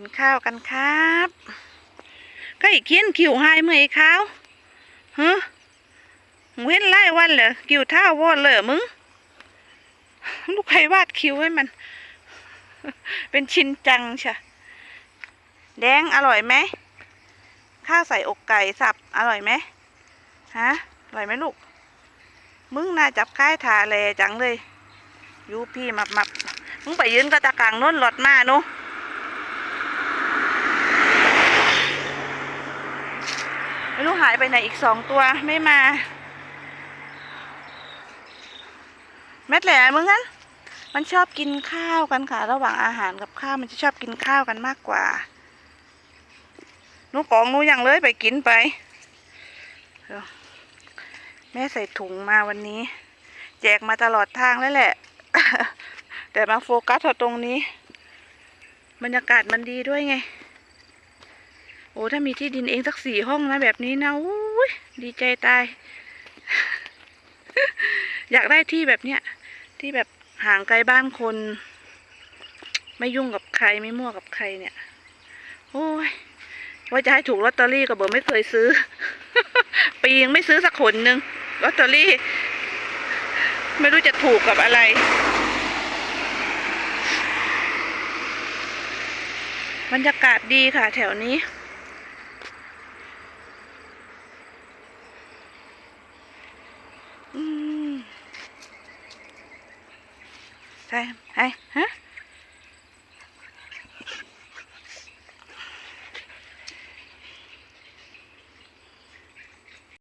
กินข้าวกันครับก็อีกเขียนคิวให้เมื่อไอ้ข้าวฮะเห็นไล่วันเหรอคิวเท่าวอดเลยเหรอมึง ลูกใครวาดคิวให้มัน เป็นชินจังใช่แดงอร่อยไหมข้าวใส่อกไก่สับอร่อยไหมฮะอร่อยไหมลูก มึงน่าจับค่ายถาแลจังเลยยูพี่มับมับมึงไปยืนกระตะกลางน้นหลอดมาหนู ไม่รู้หายไปไหนอีกสองตัวไม่มา แม่แหล่มึงงั้นมันชอบกินข้าวกันค่ะ ระหว่างอาหารกับข้าวมันจะชอบกินข้าวกันมากกว่าหนูกองหนูอย่างเลยไปกินไป แม่ใส่ถุงมาวันนี้ แจกมาตลอดทางแล้วแหละ แต่มาโฟกัสเอาตรงนี้ บรรยากาศมันดีด้วยไง โอ้ถ้ามีที่ดินเองสักสี่ห้องนะแบบนี้นะอุ้ยดีใจตาย อยากได้ที่แบบเนี้ยที่แบบห่างไกลบ้านคน ไม่ยุ่งกับใครไม่มั่วกับใครเนี่ย โอ้ยว่าจะให้ถูกลอตเตอรี่ก็บอกไม่เคยซื้อ ปียังไม่ซื้อสักขนหนึ่งลอตเตอรี่ ไม่รู้จะถูกกับอะไรบรรยากาศดีค่ะแถวนี้ อืมใช่ไอ้ฮะ